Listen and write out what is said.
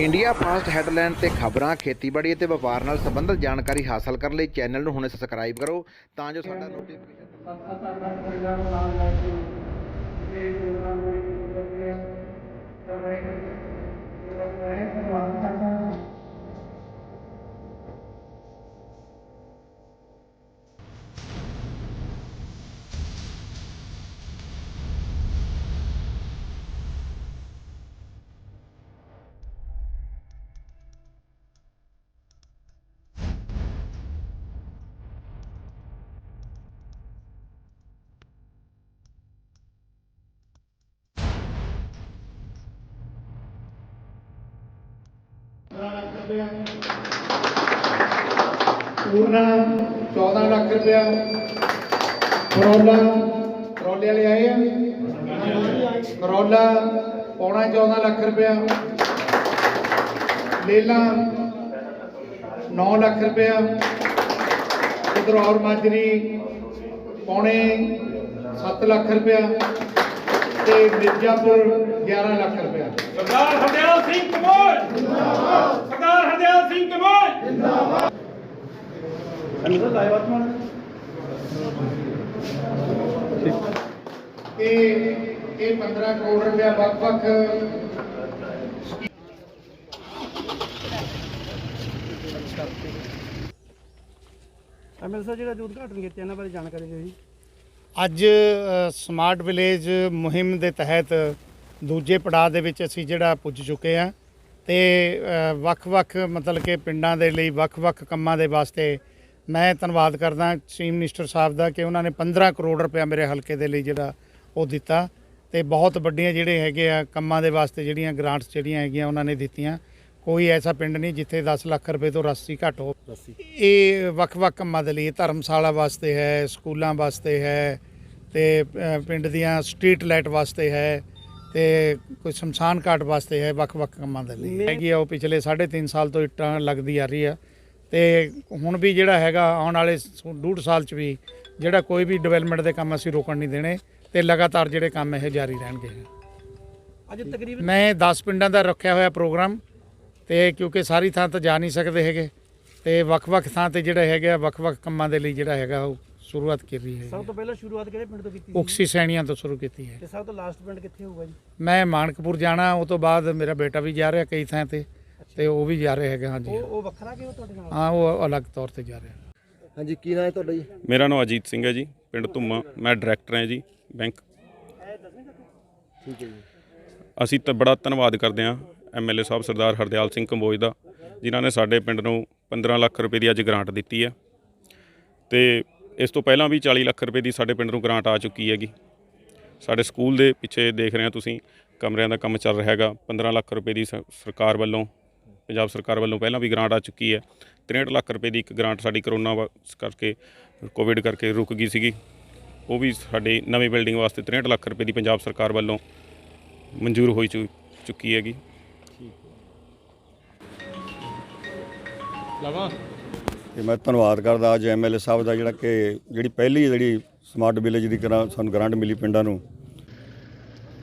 India fast headline ਤੇ ਖਬਰਾਂ, ਖੇਤੀਬਾੜੀ ਅਤੇ ਵਪਾਰ ਨਾਲ ਸੰਬੰਧਿਤ ਜਾਣਕਾਰੀ ਹਾਸਲ ਕਰਨ ਲਈ ਚੈਨਲ ਨੂੰ ਹੁਣੇ ਸਬਸਕ੍ਰਾਈਬ ਕਰੋ ਤਾਂ ਜੋ ਸਾਡਾ ਨੋਟੀਫਿਕੇਸ਼ਨ ਪੂਰਨਾ 14 ਲੱਖ ਰੁਪਇਆ। ਕਰੋਲਾ, ਕਰੋਲੇ ਵਾਲੇ ਆਏ ਆ? ਕਰੋਲਾ, ਪੌਣਾ 14 ਲੱਖ ਰੁਪਇਆ। ਲੇਲਾ 9 ਲੱਖ ਰੁਪਇਆ। ਉਧਰ ਔਰ ਮਾਜਰੀ, ਪੌਣੇ 7 ਲੱਖ ਰੁਪਇਆ। ਤੇ ਮਿਰਜ਼ਾਪੁਰ 11 ਲੱਖ ਰੁਪਇਆ। ਸਰਦਾਰ ਹਰਦਿਆਲ ਸਿੰਘ ਕਮੋਲ ਜਿੰਦਾਬਾਦ ਸਰਦਾਰ ਹਰਦਿਆਲ ਸਿੰਘ ਕਮੋਲ ਜਿੰਦਾਬਾਦ ਇਹ ਇਹ 15 ਕਰੋੜ ਰੁਪਇਆ ਵੱਖ-ਵੱਖ ਐਮਐਲ ਸਾਹਿਬ ਜਿਹੜਾ ਜੋ ਉਦਘਾਟਨ ਕੀਤਾ ਇਹਨਾਂ ਬਾਰੇ ਜਾਣਕਾਰੀ ਦਿਓ ਜੀ। ਅੱਜ ਸਮਾਰਟ ਵਿਲੇਜ ਮੁਹਿੰਮ ਦੇ ਤਹਿਤ ਦੂਜੇ ਪੜਾਅ ਦੇ ਵਿੱਚ ਅਸੀਂ ਜਿਹੜਾ ਪੁੱਜ ਚੁੱਕੇ ਆ ਤੇ ਵੱਖ-ਵੱਖ ਮਤਲਬ ਕਿ ਪਿੰਡਾਂ ਦੇ ਲਈ ਵੱਖ-ਵੱਖ ਕੰਮਾਂ ਦੇ ਵਾਸਤੇ ਮੈਂ ਧੰਨਵਾਦ ਕਰਦਾ ਚੀਫ ਮਿਨਿਸਟਰ ਸਾਹਿਬ ਦਾ ਕਿ ਉਹਨਾਂ ਨੇ 15 ਕਰੋੜ ਰੁਪਇਆ ਮੇਰੇ ਹਲਕੇ ਦੇ ਲਈ ਜਿਹੜਾ ਉਹ ਦਿੱਤਾ ਤੇ ਬਹੁਤ ਵੱਡੀਆਂ ਜਿਹੜੇ ਹੈਗੇ ਆ ਕੰਮਾਂ ਦੇ ਵਾਸਤੇ ਜਿਹੜੀਆਂ ਗ੍ਰਾਂਟਸ ਜਿਹੜੀਆਂ ਹੈਗੀਆਂ ਉਹਨਾਂ ਨੇ ਦਿੱਤੀਆਂ। ਕੋਈ ਐਸਾ ਪਿੰਡ ਨਹੀਂ ਜਿੱਥੇ 10 ਲੱਖ ਰੁਪਏ ਤੋਂ ਰਾਸ਼ੀ ਘੱਟ ਹੋ ਇਹ ਵੱਖ-ਵੱਖ ਕੰਮਾਂ ਦੇ ਲਈ ਧਰਮਸ਼ਾਲਾ ਵਾਸਤੇ ਹੈ ਸਕੂਲਾਂ ਵਾਸਤੇ ਹੈ ਤੇ ਪਿੰਡ ਦੀਆਂ ਸਟਰੀਟ ਲਾਈਟ ਵਾਸਤੇ ਹੈ ਤੇ ਕੋਈ ਸ਼ਮਸ਼ਾਨ ਘਾਟ ਵਾਸਤੇ ਹੈ ਵੱਖ-ਵੱਖ ਕੰਮਾਂ ਦੇ ਲਈ। ਹੈਗੀ ਆ ਉਹ ਪਿਛਲੇ 3.5 ਸਾਲ ਤੋਂ ਇੱਟਾਂ ਲੱਗਦੀ ਆ ਰਹੀ ਆ। ਤੇ ਹੁਣ ਵੀ ਜਿਹੜਾ ਹੈਗਾ ਆਉਣ ਵਾਲੇ ਡੂਢ ਸਾਲ ਚ ਵੀ ਜਿਹੜਾ ਕੋਈ ਵੀ ਡਿਵੈਲਪਮੈਂਟ ਦੇ ਕੰਮ ਅਸੀਂ ਰੋਕਣ ਨਹੀਂ ਦੇਣੇ ਤੇ ਲਗਾਤਾਰ ਜਿਹੜੇ ਕੰਮ ਇਹ ਜਾਰੀ ਰਹਿਣਗੇ। ਅੱਜ ਤਕਰੀਬਨ ਮੈਂ 10 ਪਿੰਡਾਂ ਦਾ ਰੱਖਿਆ ਹੋਇਆ ਪ੍ਰੋਗਰਾਮ ਤੇ ਕਿਉਂਕਿ ਸਾਰੀ ਥਾਂ ਤਾਂ ਜਾ ਨਹੀਂ ਸਕਦੇ ਹੈਗੇ ਤੇ ਵੱਖ-ਵੱਖ ਥਾਂ ਤੇ ਜਿਹੜਾ ਹੈਗਾ ਵੱਖ-ਵੱਖ ਕੰਮਾਂ ਦੇ ਲਈ ਜਿਹੜਾ ਹੈਗਾ ਉਹ ਸ਼ੁਰੂਆਤ ਕੀਤੀ ਹੈ। ਸਭ ਤੋਂ ਪਹਿਲਾਂ ਸ਼ੁਰੂਆਤ ਕਿਹੜੇ ਪਿੰਡ ਤੋਂ ਕੀਤੀ ਉਕਸੀ ਸੈਣੀਆਂ ਤੋਂ ਸ਼ੁਰੂ ਕੀਤੀ ਹੈ। ਤੇ ਸਭ ਤੋਂ ਲਾਸਟ ਪਿੰਡ ਕਿੱਥੇ ਹੋਊਗਾ ਜੀ? ਮੈਂ ਮਾਨਕਪੁਰ ਜਾਣਾ ਉਹ ਤੋਂ ਬਾਅਦ ਮੇਰਾ ਬੇਟਾ ਵੀ ਜਾ ਰਿਹਾ ਕਈ ਥਾਂ ਤੇ। ਤੇ ਉਹ ਵੀ ਜਾ ਰਿਹਾ ਹੈਗਾ ਹਾਂਜੀ। ਉਹ ਉਹ ਵੱਖਰਾ ਕਿ ਉਹ ਤੁਹਾਡੇ ਨਾਲ? ਹਾਂ ਉਹ ਅਲੱਗ ਤੌਰ ਤੇ ਜਾ ਰਿਹਾ ਹਾਂਜੀ ਕੀ ਨਾਂ ਹੈ ਤੁਹਾਡਾ ਜੀ? ਮੇਰਾ ਨਾਮ ਅਜੀਤ ਸਿੰਘ ਹੈ ਜੀ ਪਿੰਡ ਧੁੰਮਾ। ਮੈਂ ਡਾਇਰੈਕਟਰ ਹਾਂ ਜੀ ਬੈਂਕ। ਠੀਕ ਹੈ ਜੀ। ਅਸੀਂ ਤਾਂ ਬੜਾ ਧੰਨਵਾਦ ਕਰਦੇ ਹਾਂ ਐਮਐਲਏ ਸਾਹਿਬ ਸਰਦਾਰ ਹਰਦਿਆਲ ਸਿੰਘ ਕੰਬੋਜ ਦਾ ਜਿਨ੍ਹਾਂ ਨੇ ਸਾਡੇ ਪਿੰਡ ਨੂੰ 15 ਲੱਖ ਰੁਪਏ ਦੀ ਅੱਜ ਗ੍ਰਾਂਟ ਦਿੱਤੀ ਹੈ। ਤੇ ਇਸ ਤੋਂ ਪਹਿਲਾਂ ਵੀ 40 ਲੱਖ ਰੁਪਏ ਦੀ ਸਾਡੇ ਪਿੰਡ ਨੂੰ ਗ੍ਰਾਂਟ ਆ ਚੁੱਕੀ ਹੈਗੀ। ਸਾਡੇ ਸਕੂਲ ਦੇ ਪਿੱਛੇ ਦੇਖ ਰਹੇ ਹੋ ਤੁਸੀਂ ਕਮਰਿਆਂ ਦਾ ਕੰਮ ਚੱਲ ਰਿਹਾ ਹੈਗਾ। 15 ਲੱਖ ਰੁਪਏ ਦੀ ਸਰਕਾਰ ਵੱਲੋਂ ਪੰਜਾਬ ਸਰਕਾਰ ਵੱਲੋਂ ਪਹਿਲਾਂ ਵੀ ਗ੍ਰਾਂਟ ਆ ਚੁੱਕੀ ਹੈ। 63 ਲੱਖ ਰੁਪਏ ਦੀ ਇੱਕ ਗ੍ਰਾਂਟ ਸਾਡੀ ਕਰੋਨਾ ਵਾ- ਕਰਕੇ ਕੋਵਿਡ ਕਰਕੇ ਰੁਕ ਗਈ ਸੀਗੀ। ਉਹ ਵੀ ਸਾਡੀ ਨਵੀਂ ਬਿਲਡਿੰਗ ਵਾਸਤੇ 63 ਲੱਖ ਰੁਪਏ ਦੀ ਪੰਜਾਬ ਸਰਕਾਰ ਵੱਲੋਂ ਮਨਜ਼ੂਰ ਹੋਈ ਚੁ- ਚੁੱਕੀ ਹੈਗੀ। ਤੇ ਮੈਂ ਧੰਨਵਾਦ ਕਰਦਾ ਅੱਜ ਐਮਐਲਏ ਸਾਹਿਬ ਦਾ ਜਿਹੜਾ ਕਿ ਜਿਹੜੀ ਪਹਿਲੀ ਜਿਹੜੀ ਸਮਾਰਟ ਵਿਲੇਜ ਦੀ ਗ੍ਰਾਂ ਸਾਨੂੰ ਗ੍ਰਾਂਟ ਮਿਲੀ ਪਿੰਡਾਂ ਨੂੰ।